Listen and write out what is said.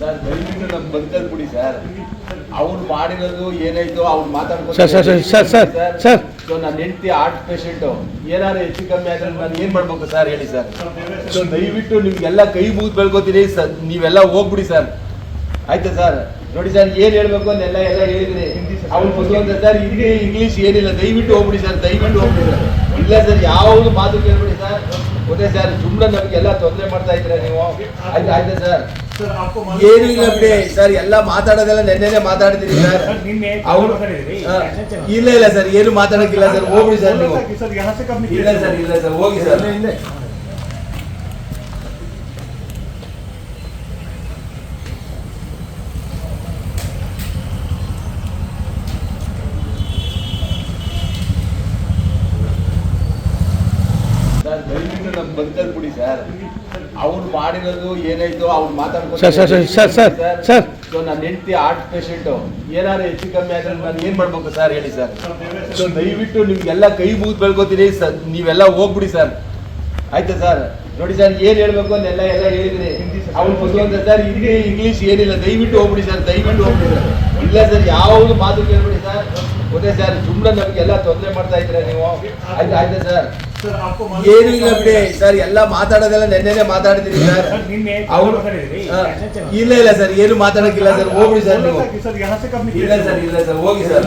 Sir ದಯವಿಟ್ಟು ನಮ್ಗೆ ಬದುಕಲ್ಲಿ ಬಿಡಿ ಸರ್. ಅವ್ನು ಮಾಡಿರೋದು ಏನಾಯ್ತು ಅವ್ರು ಮಾತಾಡ್ಕೊಂಡು sir, sir, sir, sir, sir, sir. So ನಾನು ಹೆಂಡತಿ ಆರ್ಟ್ ಪೇಷಂಟು. ಏನಾದ್ರು ಹೆಚ್ಚು ಕಮ್ಮಿ ಆದ್ರೆ ನಾನು ಏನು ಮಾಡ್ಬೇಕು ಸರ್ ಹೇಳಿ ಸರ್. ಸೊ ದಯವಿಟ್ಟು ನಿಮ್ಗೆಲ್ಲ ಕೈ ಮುಗಿದು ಬೆಳ್ಕೊತೀನಿ ಸರ್. ನೀವೆಲ್ಲ ಹೋಗ್ಬಿಡಿ ಸರ್. ಆಯ್ತಾ ಸರ್? ನೋಡಿ ಸರ್ ಏನ್ ಹೇಳ್ಬೇಕು ಅಂತೆಲ್ಲ ಎಲ್ಲ ಹೇಳಿದ್ರಿ ಅವ್ನು ಬುದ್ಧಿವಂತ ಸರ್ ಹಿಂದಿ ಇಂಗ್ಲೀಷ್ ಏನಿಲ್ಲ. ದಯವಿಟ್ಟು ಹೋಗ್ಬಿಡಿ ಸರ್. ದಯವಿಟ್ಟು ಹೋಗ್ಬಿಡಿ ಸರ್. ಇಲ್ಲ ಸರ್ ಯಾವ್ದು ಮಾತು ಕೇಳ್ಬಿಡಿ ಸರ್. ಒಂದೇ ಸರ್ ಸುಮ್ಮನೆ ನಮಗೆಲ್ಲ ತೊಂದರೆ ಮಾಡ್ತಾ ಇದ್ದೀರಾ ನೀವು? ಆಯ್ತಾ ಆಯ್ತಾ ಸರ್? ಏನಿಲ್ಲ ಬಿಡಿ. ಸರ್ ಎಲ್ಲ ಮಾತಾಡೋದೆಲ್ಲ ನೆನ್ನೆನೆ ಮಾತಾಡಿದೀನಿ ಸರ್. ಇಲ್ಲ ಇಲ್ಲ ಸರ್ ಏನು ಮಾತಾಡೋಕ್ಕಿಲ್ಲ ಸರ್. ಹೋಗ್ಬಿಡಿ ಸರ್ ನೀವು. ಇಲ್ಲ ಸರ್ ಇಲ್ಲ ಸರ್ ಹೋಗಿ ಸರ್. ಬದುಕದ್ ಬಿಡಿ ಸರ್. ಅವ್ರು ಮಾಡಿರೋದು ಏನಾಯ್ತು ಅವ್ರು ಮಾತಾಡ್ಕೊಂಡು sir sir sir sir sir so ನಾನು ಹೆಂಡತಿ ಆರ್ಟ್ ಪೇಷಂಟು ಏನಾದ್ರು ಹೆಚ್ಚು ಕಮ್ಮಿ ಆದ್ರೆ ನಾನು ಏನು ಮಾಡ್ಬೇಕು ಸರ್ ಹೇಳಿ ಸರ್? ಸೊ ದಯವಿಟ್ಟು ನಿಮ್ಗೆಲ್ಲ ಕೈ ಮುಗಿದು ಬೆಳ್ಕೊತೀನಿ ಸರ್. ನೀವೆಲ್ಲ ಹೋಗ್ಬಿಡಿ ಸರ್. ಆಯ್ತಾ ಸರ್? ನೋಡಿ ಸರ್ ಏನು ಹೇಳ್ಬೇಕು ಅಂತೆಲ್ಲ ಎಲ್ಲ ಹೇಳಿದ್ದೀನಿ. ಅವ್ನು ಬಂದು ಸರ್ ಹಿಂದಿ ಇಂಗ್ಲೀಷ್ ಏನಿಲ್ಲ. ದಯವಿಟ್ಟು ಹೋಗ್ಬಿಡಿ ಸರ್ ದಯವಿಟ್ಟು ಹೋಗ್ಬಿಡಿ ಸರ್. ಇಲ್ಲ ಸರ್ ಯಾವುದು ಮಾತು ಕೇಳ್ಬಿಡಿ ಸರ್. ಒಂದೇ ಸರ್ ಸುಮ್ಮನೆ ನಮಗೆಲ್ಲ ತೊಂದರೆ ಮಾಡ್ತಾ ಇದ್ದೀರಾ ನೀವು? ಆಯ್ತು ಆಯ್ತಾ ಸರ್? ಏನಿಲ್ಲ ಬಿಡಿ. ಸರ್ ಎಲ್ಲ ಮಾತಾಡೋದೆಲ್ಲ ನೆನ್ನೆನೆ ಮಾತಾಡಿದಿರಿ. ಸರ್ ಇಲ್ಲ ಇಲ್ಲ ಸರ್ ಏನು ಮಾತಾಡೋಕ್ಕಿಲ್ಲ ಸರ್. ಹೋಗ್ಬಿಡಿ ಸರ್ ನೀವು. ಇಲ್ಲ ಸರ್ ಇಲ್ಲ ಸರ್ ಹೋಗಿ ಸರ್.